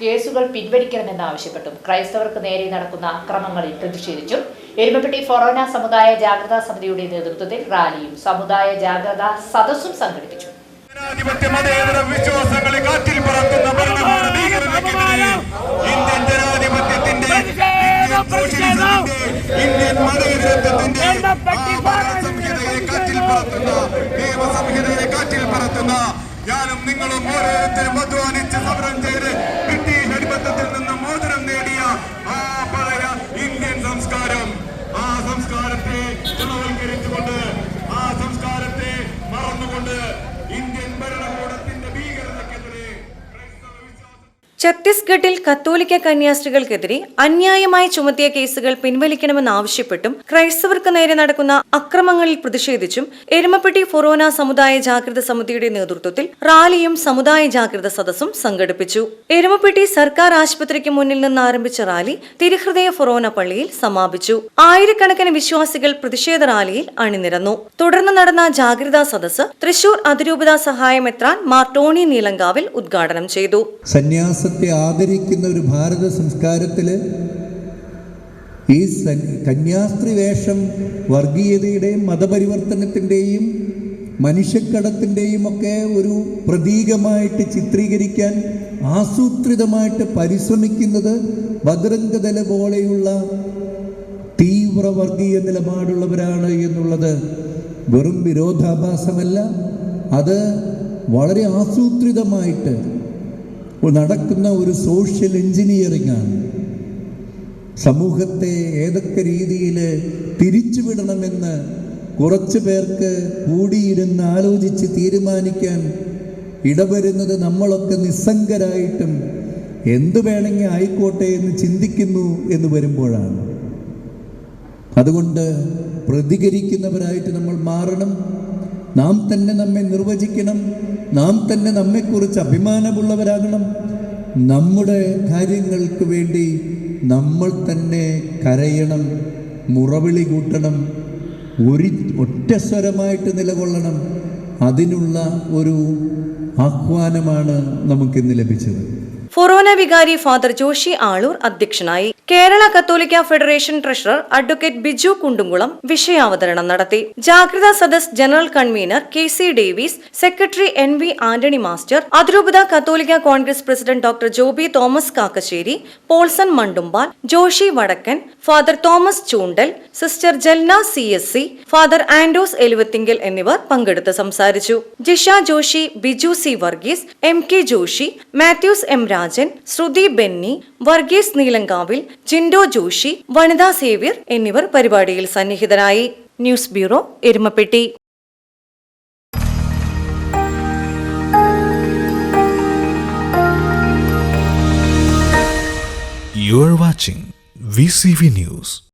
കേസുകൾ പിൻവലിക്കണമെന്നാവശ്യപ്പെട്ടും ക്രൈസ്തവർക്ക് നേരെ നടക്കുന്ന അക്രമങ്ങളിൽ പ്രതിഷേധിച്ചും. എരുമപ്പെട്ടി ഫൊറോന സമുദായ ജാഗ്രതാ സമിതിയുടെ നേതൃത്വത്തിൽ റാലിയും സമുദായ ജാഗ്രതാ സദസ്സും സംഘടിപ്പിച്ചു. വിശ്വാസങ്ങളെ കാറ്റിൽ പറത്തുന്ന ഭരണകൂട ഭീകരതയ്ക്കെതിരെ ഇന്ത്യൻ ജനാധിപത്യത്തിന്റെ ഇന്ത്യൻ സോഷ്യലിസത്തിന്റെ ഇന്ത്യൻ മതേതരത്വത്തിന്റെ ആ സംഹിതയെ കാറ്റിൽ പറത്തുന്ന നിയമസംഹിതയെ കാറ്റിൽ പറത്തുന്ന ഞാനും നിങ്ങളും ഓരോരുത്തരും അധ്വാനിച്ച് സമരം ഛത്തീസ്ഗഡിൽ കത്തോലിക്ക കന്യാസ്ത്രീകൾക്കെതിരെ അന്യായമായി ചുമത്തിയ കേസുകൾ പിൻവലിക്കണമെന്നാവശ്യപ്പെട്ടും ക്രൈസ്തവർക്ക് നേരെ നടക്കുന്ന അക്രമങ്ങളിൽ പ്രതിഷേധിച്ചും എരുമപ്പെട്ടി ഫൊറോന സമുദായ ജാഗ്രത സമിതിയുടെ നേതൃത്വത്തിൽ റാലിയും സമുദായ ജാഗ്രത സദസ്സും സംഘടിപ്പിച്ചു. എരുമപ്പെട്ടി സർക്കാർ ആശുപത്രിക്ക് മുന്നിൽ നിന്ന് ആരംഭിച്ച റാലി തിരുഹൃദയ ഫൊറോന പള്ളിയിൽ സമാപിച്ചു. ആയിരക്കണക്കിന് വിശ്വാസികൾ പ്രതിഷേധ റാലിയിൽ അണിനിരന്നു. തുടർന്ന് നടന്ന ജാഗ്രതാ സദസ്സ് തൃശൂർ അതിരൂപത സഹായമെത്രാൻ മാർ ടോണി നീലങ്കാവിൽ ഉദ്ഘാടനം ചെയ്തു. സന്യാസത്തെ ആദരിക്കുന്ന ഒരു ഭാരത സംസ്കാരത്തിൽ ഈ കന്യാസ്ത്രീ വേഷം വർഗീയതയുടെയും മതപരിവർത്തനത്തിന്റെയും മനുഷ്യക്കടത്തിന്റെയും ഒക്കെ ഒരു പ്രതീകമായിട്ട് ചിത്രീകരിക്കാൻ ആസൂത്രിതമായിട്ട് പരിശ്രമിക്കുന്നത് ബദ്രംഗതല പോലെയുള്ള തീവ്ര വർഗീയ നിലപാടുള്ളവരാണ് എന്നുള്ളത് വെറും വിരോധാഭാസമല്ല. അത് വളരെ ആസൂത്രിതമായിട്ട് നടക്കുന്ന ഒരു സോഷ്യൽ എഞ്ചിനീയറിംഗ് ആണ്. സമൂഹത്തെ ഏതൊക്കെ രീതിയിൽ തിരിച്ചുവിടണമെന്ന് കുറച്ച് പേർക്ക് കൂടിയിരുന്ന് ആലോചിച്ച് തീരുമാനിക്കാൻ ഇടവരുന്നത് നമ്മളൊക്കെ നിസ്സംഗരായിട്ടും എന്തു വേണമെങ്കിൽ ആയിക്കോട്ടെ എന്ന് ചിന്തിക്കുന്നു എന്ന് വരുമ്പോഴാണ്. അതുകൊണ്ട് പ്രതികരിക്കുന്നവരായിട്ട് നമ്മൾ മാറണം. നാം തന്നെ നമ്മെ നിർവചിക്കണം. നാം തന്നെ നമ്മെക്കുറിച്ച് അഭിമാനമുള്ളവരാകണം. നമ്മുടെ കാര്യങ്ങൾക്ക് വേണ്ടി നമ്മൾ തന്നെ കരയണം മുറവിളി കൂട്ടണം ഒരു ഒറ്റസ്വരമായിട്ട് നിലകൊള്ളണം. അതിനുള്ള ഒരു ആഹ്വാനമാണ് നമുക്കിന്ന് ലഭിച്ചത്. ഫൊറോന വികാരി ഫാദർ ജോഷി ആളൂർ അധ്യക്ഷനായി Kerala Catholic Federation treasurer advocate Biju Kundukulam വിഷയാവതരണം നടത്തി. ജാഗ്രതാ സദസ് general convener K C Davis secretary N V Antony master അതിരൂപത Catholic Congress president doctor Joby Thomas Kakkassery Paulson Mandumpal Joshy Vadakkan father Thomas Choondal sister Jalna C S C father Andos Eluvathingal എന്നിവർ പങ്കെടുത്ത് സംസാരിച്ചു. Jisha Joshy Biju C Varghese M K Joshy Mathews M Rajan Sruthi Benny Varghese Neelankavil Jindo Joshy Vanitha Xavier എന്നിവർ പരിപാടിയിൽ സന്നിഹിതരായി news bureau Erumapetty You are watching VCV News.